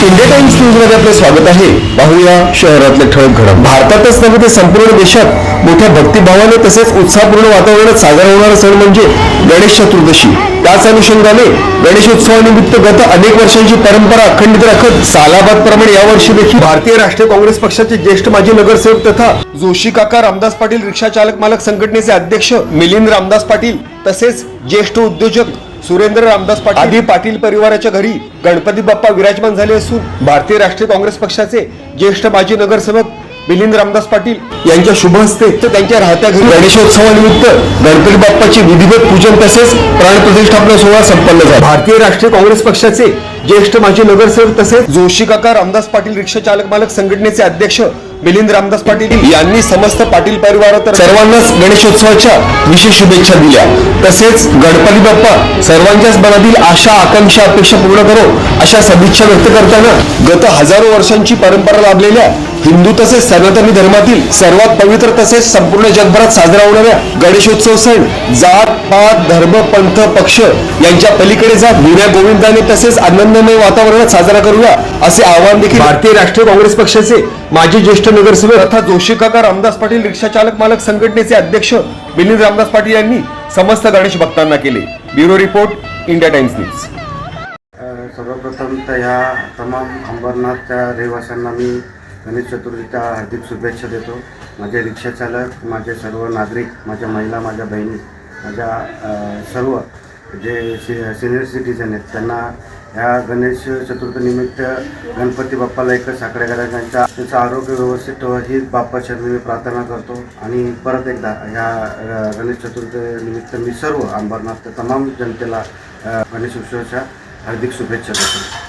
मध्ये आपले स्वागत आहे. पाहूया शहरातले ठळक घडण भारतातच नव्हे तर संपूर्ण देशात मोठ्या भक्तिभावाने तसेच उत्साहपूर्ण वातावरणात साजरा होणारा सण म्हणजे गणेश चतुर्दशी. त्याच अनुषंगाने गणेशोत्सवानिमित्त गत अनेक वर्षांची परंपरा अखंडित राखत सालाबाद प्रमाणे यावर्षी देखील भारतीय राष्ट्रीय काँग्रेस पक्षाचे ज्येष्ठ माजी नगरसेवक तथा जोशी काका रामदास पाटील रिक्षा चालक मालक संघटनेचे अध्यक्ष मिलिंद रामदास पाटील तसेच ज्येष्ठ उद्योजक सुरेंद्र रामदास पाटील. आदी पाटील परिवाराच्या घरी गणपती बाप्पा विराजमान झाले असून भारतीय राष्ट्रीय काँग्रेस पक्षाचे ज्येष्ठ माजी नगरसेवक मिलिंद रामदास पाटील यांच्या शुभ हस्ते तर त्यांच्या राहत्या घरी गणेशोत्सवानिमित्त गणपती बाप्पाचे विधिवत पूजन तसेच प्राणप्रतिष्ठापना सोहळा संपन्न झाला. भारतीय राष्ट्रीय काँग्रेस पक्षाचे ज्येष्ठ माजी नगरसेवक तसेच जोशी काका रामदास पाटील रिक्षा चालक मालक संघटनेचे अध्यक्ष मिलिंद रामदास पाटील यांनी समस्त पाटील परिवारात सर्वांनाच गणेशोत्सवाच्या विशेष शुभेच्छा दिल्या. तसेच गणपती बाप्पा सर्वांच्याच मनातील आशा आकांक्षा अपेक्षा पूर्ण करो अशा सदिच्छा व्यक्त करताना गत हजारो वर्षांची परंपरा लाभलेल्या हिंदू तसेच सनातनी धर्मातील सर्वात पवित्र तसेच संपूर्ण जगभरात साजरा होणाऱ्या गणेशोत्सव सण जात पात धर्म पंथ पक्ष यांच्या पलीकडे जात जुन्या गोविंदाने तसेच आनंदमय वातावरणात साजरा करूया असे आवाहन देखील भारतीय राष्ट्रीय काँग्रेस पक्षाचे माजी ज्येष्ठ नगरसेवक तथा जोशी काका रामदास पाटील रिक्षा चालक मालक संघटनेचे अध्यक्ष मिलिंद रामदास पाटील यांनी समस्त गणेश भक्तांना केले. Bureau report India Times news. सर्वप्रथम तर ह्या तमाम अंबरनाथच्या रहिवाशांना मी गणेश चतुर्थीच्या हार्दिक शुभेच्छा देतो. माझे रिक्षाचालक माझे सर्व नागरिक माझ्या महिला माझ्या बहिणी माझ्या सर्व जे सि सिनियर सिटीजन आहेत त्यांना ह्या गणेश चतुर्थीनिमित्त गणपती बाप्पाला एकच साकडे करायचा. त्यांचा आरोग्य व्यवस्थित ठेवा ही बाप्पा मी प्रार्थना करतो. आणि परत एकदा ह्या गणेश चतुर्थीनिमित्त मी सर्व अंबरनाथ तमाम जनतेला गणेश उत्सवाच्या हार्दिक शुभेच्छा देतो.